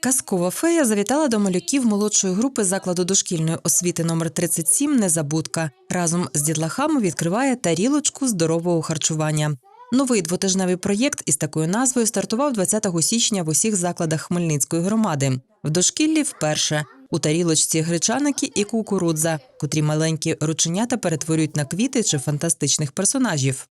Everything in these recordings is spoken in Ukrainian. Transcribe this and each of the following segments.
Казкова фея завітала до малюків молодшої групи закладу дошкільної освіти номер 37 Незабудка. Разом з дітлахами відкриває тарілочку здорового харчування. Новий двотижневий проєкт із такою назвою стартував 20 січня в усіх закладах Хмельницької громади. В дошкіллі вперше у тарілочці гречаники і кукурудза, котрі маленькі рученята перетворюють на квіти чи фантастичних персонажів.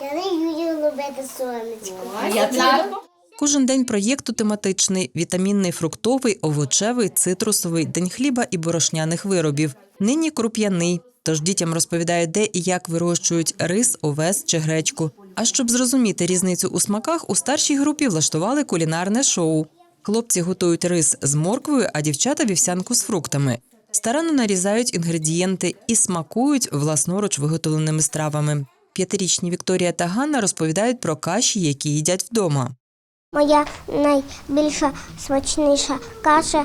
Я не вмію робити сонечко. Кожен день проєкту тематичний: вітамінний, фруктовий, овочевий, цитрусовий, день хліба і борошняних виробів. Нині круп'яний. Тож дітям розповідають, де і як вирощують рис, овес чи гречку. А щоб зрозуміти різницю у смаках, у старшій групі влаштували кулінарне шоу. Хлопці готують рис з морквою, а дівчата вівсянку з фруктами. Старанно нарізають інгредієнти і смакують власноруч виготовленими стравами. П'ятирічні Вікторія та Ганна розповідають про каші, які їдять вдома. Моя найбільша смачніша каша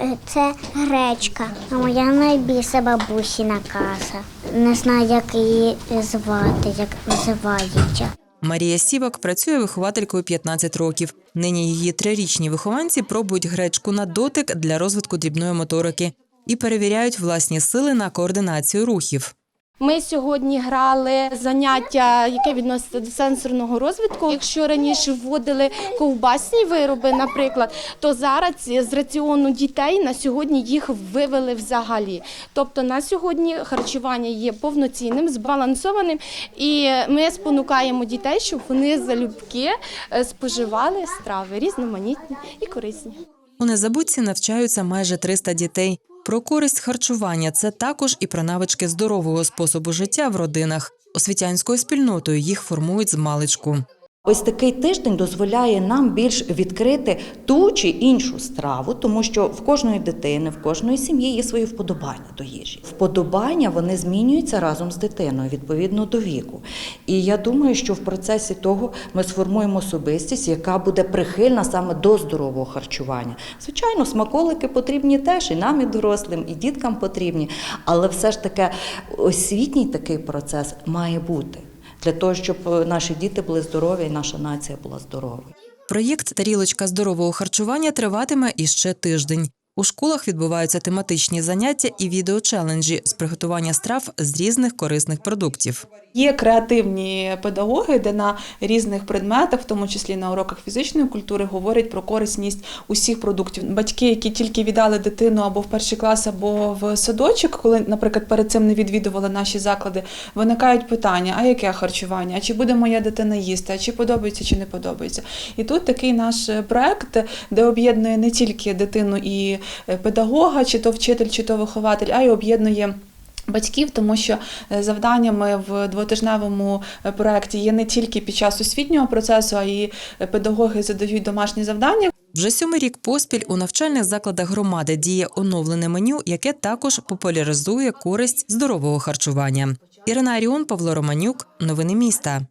е, це гречка. Моя найбільша бабусіна каша. Не знаю, як її звати, як називається. Марія Сівак працює вихователькою 15 років. Нині її трирічні вихованці пробують гречку на дотик для розвитку дрібної моторики і перевіряють власні сили на координацію рухів. Ми сьогодні грали заняття, яке відноситься до сенсорного розвитку. Якщо раніше вводили ковбасні вироби, наприклад, то зараз з раціону дітей на сьогодні їх вивели взагалі. Тобто на сьогодні харчування є повноцінним, збалансованим, і ми спонукаємо дітей, щоб вони залюбки е, споживали страви різноманітні і корисні. У незабудці навчаються майже 300 дітей. Про користь харчування це також і про навички здорового способу життя в родинах. Освітянською спільнотою їх формують з маличку. Ось такий тиждень дозволяє нам більш відкрити ту чи іншу страву, тому що в кожної дитини, в кожної сім'ї є свої вподобання до їжі. Вподобання вони змінюються разом з дитиною відповідно до віку. І я думаю, що в процесі того ми сформуємо особистість, яка буде прихильна саме до здорового харчування. Звичайно, смаколики потрібні теж і нам, і дорослим, і діткам потрібні, але все ж таки освітній такий процес має бути для того, щоб е, наші діти були здорові і наша нація була здорова. Проєкт Тарілочка здорового харчування триватиме іще тиждень. У школах відбуваються тематичні заняття і відеочеленджі з приготування страв з різних корисних продуктів. Є креативні педагоги, де на різних предметах, в тому числі на уроках фізичної культури, говорять про корисність усіх продуктів. Батьки, які тільки віддали дитину або в перший клас, або в садочок, коли, наприклад, перед цим не відвідували наші заклади, виникають питання: а яке харчування? А чи буде моя дитина їсти? А чи подобається, чи не подобається? І тут такий наш проект, де об'єднує не тільки дитину і педагога, чи то вчитель, чи то вихователь, а й об'єднує. Батьків, тому що е, завданнями в двотижневому е, проєкті є не тільки під час освітнього процесу, а й е, педагоги задають домашні завдання. Вже сьомий рік поспіль у навчальних закладах громади діє оновлене меню, яке також популяризує користь здорового харчування. Ірина Аріон, Павло Романюк, новини міста.